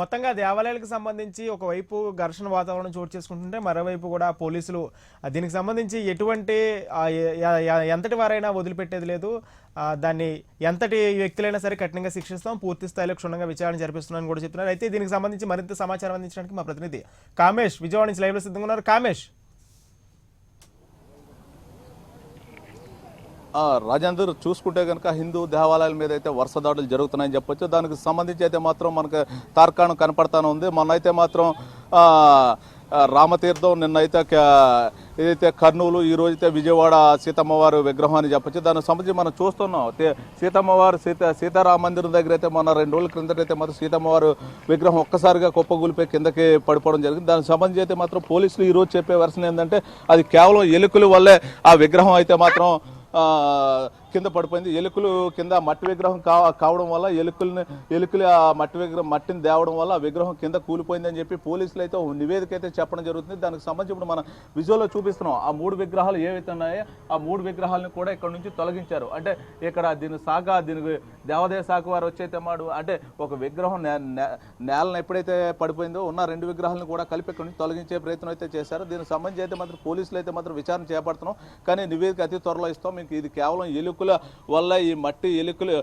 మొత్తంగా దేవాలయాలకు సంబంధించి ఒకవైపు ఘర్షణ వాతావరణం చోటు చేసుకుంటుంటే మరోవైపు కూడా పోలీసులు దీనికి సంబంధించి ఎటువంటి ఎంతటి వారైనా వదిలిపెట్టేది లేదు. దాన్ని ఎంతటి వ్యక్తులైనా సరే కఠినంగా శిక్షిస్తాం పూర్తి స్థాయిలో క్షుణ్ణంగా విచారణ జరిపిస్తున్నాను కూడా చెప్తున్నారు. అయితే దీనికి సంబంధించి మరింత సమాచారం అందించడానికి మా ప్రతినిధి కామేష్ విజయవాడ నుంచి లైవ్లో సిద్ధంగా ఉన్నారు. కామేష్. రాజేందర్ చూసుకుంటే కనుక హిందూ దేవాలయాల మీద అయితే వరుస దాడులు జరుగుతున్నాయని చెప్పొచ్చు. దానికి సంబంధించి అయితే మాత్రం మనకు తార్కాణం కనపడతానే ఉంది. మొన్నైతే మాత్రం రామతీర్థం నిన్నైతే ఏదైతే కర్నూలు ఈ రోజైతే విజయవాడ సీతమ్మవారు విగ్రహం అని చెప్పొచ్చు. దానికి సంబంధించి మనం చూస్తున్నాం. సీతమ్మవారు సీత సీతారామ మందిరం దగ్గర అయితే మొన్న రెండు రోజుల క్రిందట అయితే మాత్రం సీతమ్మవారు విగ్రహం ఒక్కసారిగా కుప్పగూలిపోయి కిందకి పడిపోవడం జరిగింది. దానికి సంబంధించి అయితే మాత్రం పోలీసులు ఈరోజు చెప్పే వర్షన్ ఏంటంటే అది కేవలం ఎలుకల వల్లే ఆ విగ్రహం అయితే మాత్రం ఆ, కింద పడిపోయింది. ఎలుకలు కింద మట్టి విగ్రహం కావడం వల్ల ఎలుకల్ని ఎలుకలు ఆ మట్టి విగ్రహం మట్టిని తేవడం వల్ల ఆ విగ్రహం కింద కూలిపోయిందని చెప్పి పోలీసులు అయితే నివేదిక అయితే చెప్పడం జరుగుతుంది. దానికి సంబంధించి ఇప్పుడు మనం విజువల్లో చూపిస్తున్నాం. ఆ మూడు విగ్రహాలు ఏవైతే ఉన్నాయో ఆ మూడు విగ్రహాలను కూడా ఇక్కడ నుంచి తొలగించారు. అంటే ఇక్కడ దీని శాఖ దీనికి దేవాదాయ శాఖ వారు వచ్చైతే మాడు అంటే ఒక విగ్రహం నేలను ఎప్పుడైతే పడిపోయిందో ఉన్న రెండు విగ్రహాలను కూడా కలిపి ఇక్కడ నుంచి తొలగించే ప్రయత్నం అయితే చేశారు. దీనికి సంబంధించి అయితే మాత్రం పోలీసులు అయితే మాత్రం విచారణ చేపడుతున్నాం. కానీ నివేదిక అతి త్వరలో ఇస్తాం. మీకు ఇది కేవలం ఎలుక ఎలుకల వల్ల ఈ మట్టి ఎలుకలు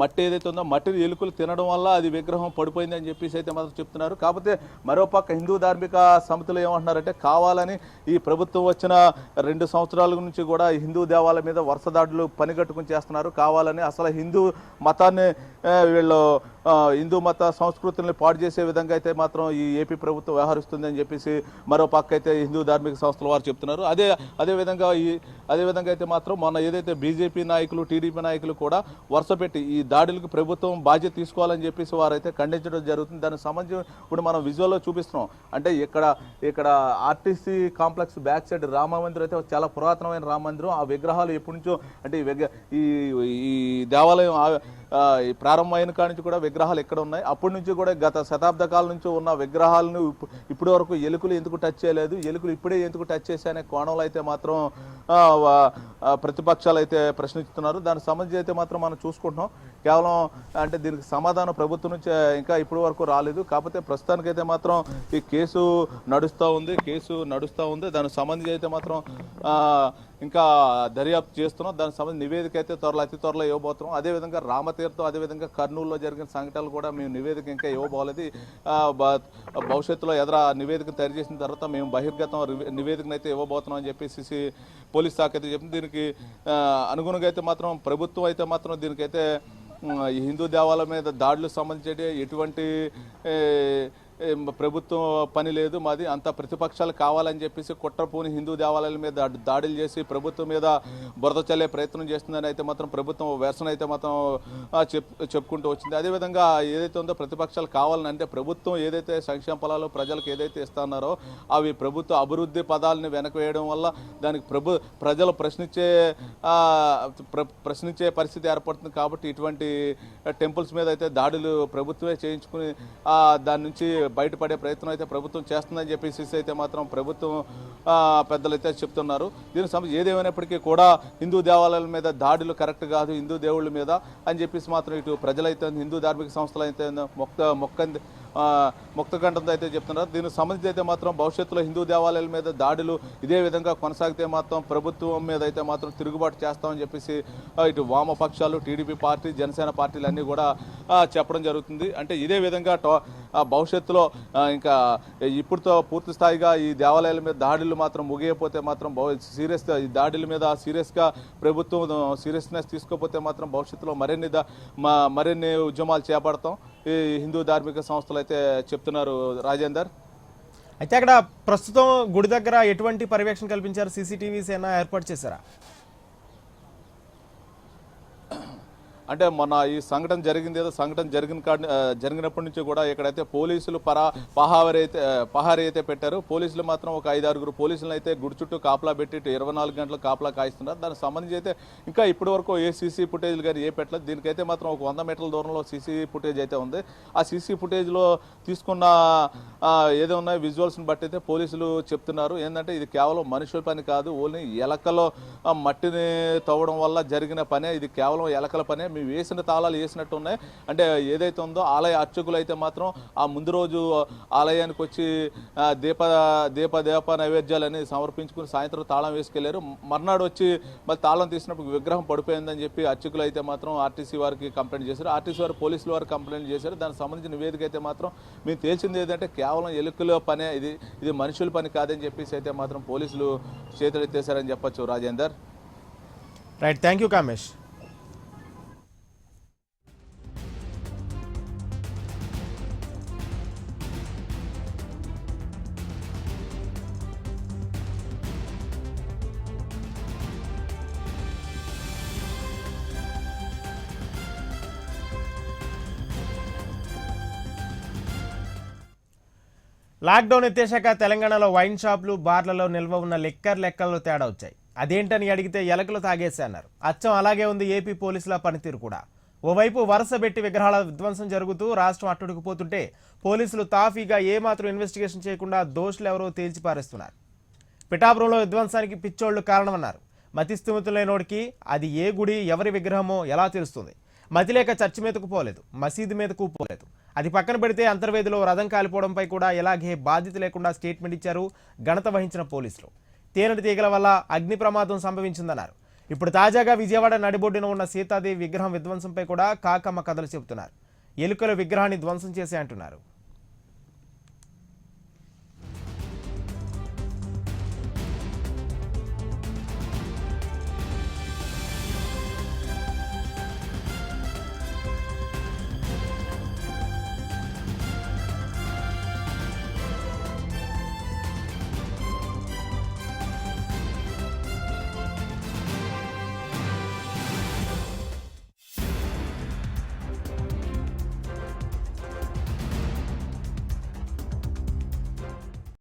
మట్టి ఏదైతే ఉందో మట్టిని ఎలుకలు తినడం వల్ల అది విగ్రహం పడిపోయింది అని చెప్పేసి అయితే మాత్రం చెప్తున్నారు. కాకపోతే మరోపక్క హిందూ ధార్మిక సమితులు ఏమంటున్నారంటే కావాలని ఈ ప్రభుత్వం వచ్చిన రెండు సంవత్సరాల నుంచి కూడా హిందూ దేవాలయం మీద వరుస దాడులు పనిగట్టుకుని చేస్తున్నారు. కావాలని అసలు హిందూ మతాన్ని వీళ్ళు హిందూ మత సంస్కృతుల్ని పాడు చేసే విధంగా అయితే మాత్రం ఈ ఏపీ ప్రభుత్వం వ్యవహరిస్తుంది అని చెప్పేసి మరో పక్క అయితే హిందూ ధార్మిక సంస్థల వారు చెప్తున్నారు. అదే అదే విధంగా ఈ అదే విధంగా అయితే మాత్రం మొన్న ఏదైతే బీజేపీ నాయకులు టీడీపీ నాయకులు కూడా వరుస పెట్టి ఈ దాడులకు ప్రభుత్వం బాధ్యత తీసుకోవాలని చెప్పేసి వారైతే ఖండించడం జరుగుతుంది. దానికి సంబంధించి ఇప్పుడు మనం విజువల్లో చూపిస్తున్నాం. అంటే ఇక్కడ ఇక్కడ RTC complex back side Rama Mandiram అయితే చాలా పురాతనమైన రామ మందిరం. ఆ విగ్రహాలు ఎప్పటి నుంచో అంటే ఈ ఈ ఈ దేవాలయం ప్రారంభమైన కాడి నుంచి కూడా విగ్రహాలు ఎక్కడ ఉన్నాయి? అప్పటి నుంచి కూడా గత శతాబ్ద కాలం నుంచి ఉన్న విగ్రహాలను ఇప్పటి వరకు ఎలుకలు ఎందుకు టచ్ చేయలేదు? ఎలుకలు ఇప్పుడే ఎందుకు టచ్ చేశాయనే కోణంలో అయితే మాత్రం ప్రతిపక్షాలు అయితే ప్రశ్నిస్తున్నారు. దానికి సంబంధించి అయితే మాత్రం మనం చూసుకుంటున్నాం. కేవలం అంటే దీనికి సమాధానం ప్రభుత్వం నుంచి ఇంకా ఇప్పటి వరకు రాలేదు. కాకపోతే ప్రస్తుతానికైతే మాత్రం ఈ కేసు నడుస్తూ ఉంది కేసు నడుస్తూ ఉంది. దానికి సంబంధించి అయితే మాత్రం ఇంకా దర్యాప్తు చేస్తున్నాం. దానికి సంబంధించి నివేదిక అయితే త్వరలో అతి త్వరలో ఇవ్వబోతున్నాం. అదేవిధంగా తీరుతో అదేవిధంగా కర్నూలులో జరిగిన సంఘటనలు కూడా మేము నివేదిక ఇంకా ఇవ్వబోలేదు. భవిష్యత్తులో ఎదుర నివేదిక తయారు చేసిన తర్వాత మేము బహిర్గతం నివేదికను అయితే ఇవ్వబోతున్నాం అని చెప్పేసి పోలీస్ శాఖ అయితే చెప్పింది. దీనికి అనుగుణంగా అయితే మాత్రం ప్రభుత్వం అయితే మాత్రం దీనికైతే ఈ హిందూ దేవాలయం మీద దాడులకు సంబంధించి ఎటువంటి ప్రభుత్వం పని లేదు మాది అంత ప్రతిపక్షాలు కావాలని చెప్పేసి కుట్రపూని హిందూ దేవాలయాల మీద దాడులు చేసి ప్రభుత్వం మీద బురద చల్లే ప్రయత్నం చేస్తుందని అయితే మాత్రం ప్రభుత్వం వెర్షన్ అయితే మాత్రం చెప్ చెప్పుకుంటూ వచ్చింది. అదేవిధంగా ఏదైతే ఉందో ప్రతిపక్షాలు కావాలని అంటే ప్రభుత్వం ఏదైతే సంక్షేమ ఫలాలు ప్రజలకు ఏదైతే ఇస్తున్నారో అవి ప్రభుత్వ అభివృద్ధి పదాలని వెనక వేయడం వల్ల దానికి ప్రభు ప్రజలు ప్రశ్నించే ప్ర- ప్రశ్నించే పరిస్థితి ఏర్పడుతుంది కాబట్టి ఇటువంటి టెంపుల్స్ మీద అయితే దాడులు ప్రభుత్వమే చేయించుకుని దాని నుంచి బయటపడే ప్రయత్నం అయితే ప్రభుత్వం చేస్తుందని చెప్పేసి అయితే మాత్రం ప్రభుత్వం పెద్దలైతే చెప్తున్నారు. దీనికి సంబంధించి ఏదేమైనప్పటికీ కూడా హిందూ దేవాలయాల మీద దాడులు కరెక్ట్ కాదు హిందూ దేవుళ్ళ మీద అని చెప్పేసి మాత్రం ఇటు ప్రజలైతే హిందూ ధార్మిక సంస్థలు అయితే మొక్క మొక్క ఆ, అయితే చెప్తున్నారు. దీనికి సంబంధించి అయితే మాత్రం భవిష్యత్తులో హిందూ దేవాలయాల మీద దాడులు ఇదే విధంగా కొనసాగితే మాత్రం ప్రభుత్వం మీద అయితే మాత్రం తిరుగుబాటు చేస్తామని చెప్పేసి ఇటు వామపక్షాలు టీడీపీ పార్టీ జనసేన పార్టీలు అన్నీ కూడా చెప్పడం జరుగుతుంది. అంటే ఇదే విధంగా టో- భవిష్యత్తులో ఇంకా ఇప్పుడుతో పూర్తి స్థాయిగా ఈ దేవాలయాల మీద దాడులు మాత్రం ముగియకపోతే మాత్రం సీరియస్ ఈ దాడుల మీద సీరియస్గా ప్రభుత్వం సీరియస్నెస్ తీసుకోకపోతే మాత్రం భవిష్యత్తులో మరిన్ని మరిన్ని ఉద్యమాలు చేపడతాం. ఈ హిందూ ధార్మిక సంస్థలు అయితే చెప్తున్నారు రాజేందర్. అయితే అక్కడ ప్రస్తుతం గుడి దగ్గర ఎటువంటి పర్యవేక్షణ కల్పించారు? సీసీటీవీస్ ఏమైనా ఏర్పాటు చేశారా? అంటే మొన్న ఈ సంఘటన జరిగింది ఏదో సంఘటన జరిగిన జరిగినప్పటి నుంచి కూడా ఇక్కడైతే పోలీసులు పరా పహావరి అయితే పహారీ అయితే పెట్టారు. పోలీసులు మాత్రం ఒక ఐదు ఆరుగురు పోలీసులను అయితే గుడి చుట్టూ కాపలా పెట్టి ఇటు ఇరవై నాలుగు గంటలు కాపలా కాయిస్తున్నారు. దానికి సంబంధించి అయితే ఇంకా ఇప్పటి వరకు ఏ సీసీ ఫుటేజ్లు కానీ ఏ పెట్టలేదు. దీనికైతే మాత్రం ఒక వంద మీటర్ల దూరంలో సీసీ ఫుటేజ్ అయితే ఉంది. ఆ సీసీ ఫుటేజ్లో తీసుకున్న ఏదో ఉన్నాయి విజువల్స్ని బట్టి అయితే పోలీసులు చెప్తున్నారు. ఏంటంటే ఇది కేవలం మనుషుల పని కాదు ఓన్లీ ఎలకలో మట్టిని తవ్వడం వల్ల జరిగిన పనే. ఇది కేవలం ఎలకల పనే. మేము వేసిన తాళాలు వేసినట్టు ఉన్నాయి అంటే ఏదైతే ఉందో ఆలయ అర్చకులు అయితే మాత్రం ఆ ముందు రోజు ఆలయానికి వచ్చి దీప దీప దీప నైవేద్యాలు అనేది సమర్పించుకుని సాయంత్రం తాళం వేసుకెళ్ళారు. మర్నాడు వచ్చి మళ్ళీ తాళం తీసినప్పుడు విగ్రహం పడిపోయిందని చెప్పి అర్చకులు అయితే మాత్రం ఆర్టీసీ వారికి కంప్లైంట్ చేశారు. ఆర్టీసీ వారు పోలీసుల వారికి కంప్లైంట్ చేశారు. దానికి సంబంధించిన నివేదిక అయితే మాత్రం మేము తేల్చింది ఏంటంటే కేవలం ఎలుకల పనే ఇది ఇది మనుషుల పని కాదని చెప్పేసి అయితే మాత్రం పోలీసులు చేతులెత్తేశారని చెప్పొచ్చు Rajender. Right thank you Kamesh lockdown ఎత్తేశాక తెలంగాణలో వైన్ షాపులు బార్లలో నిల్వ ఉన్న లిక్కర్ లెక్కల్లో తేడా వచ్చాయి. అదేంటని అడిగితే ఎలకలు తాగేసి అన్నారు. అచ్చం అలాగే ఉంది ఏపీ పోలీసుల పనితీరు కూడా. ఓవైపు వరుస పెట్టి విగ్రహాల విధ్వంసం జరుగుతూ రాష్ట్రం అట్టుడికిపోతుంటే పోలీసులు తాఫీగా ఏమాత్రం ఇన్వెస్టిగేషన్ చేయకుండా దోషులు ఎవరో తేల్చిపారేస్తున్నారు పిఠాపురంలో విధ్వంసానికి పిచ్చోళ్ళు కారణమన్నారు. మతి అది ఏ గుడి ఎవరి విగ్రహమో ఎలా తెలుస్తుంది? మతి లేక చర్చి మీదకు పోలేదు మసీదు మీదకు పోలేదు. అది పక్కన పెడితే అంతర్వేదిలో రథం కాలిపోవడంపై కూడా ఎలాగే బాధ్యత లేకుండా స్టేట్మెంట్ ఇచ్చారు ఘనత వహించిన పోలీసులు. తేనెటి తీగల వల్ల అగ్ని ప్రమాదం సంభవించిందన్నారు. ఇప్పుడు తాజాగా విజయవాడ నడిబొడ్డున ఉన్న సీతాదేవి విగ్రహం విధ్వంసంపై కూడా కాకమ్మ కథలు చెబుతున్నారు. ఎలుకల విగ్రహాన్ని ధ్వంసం చేసే అంటున్నారు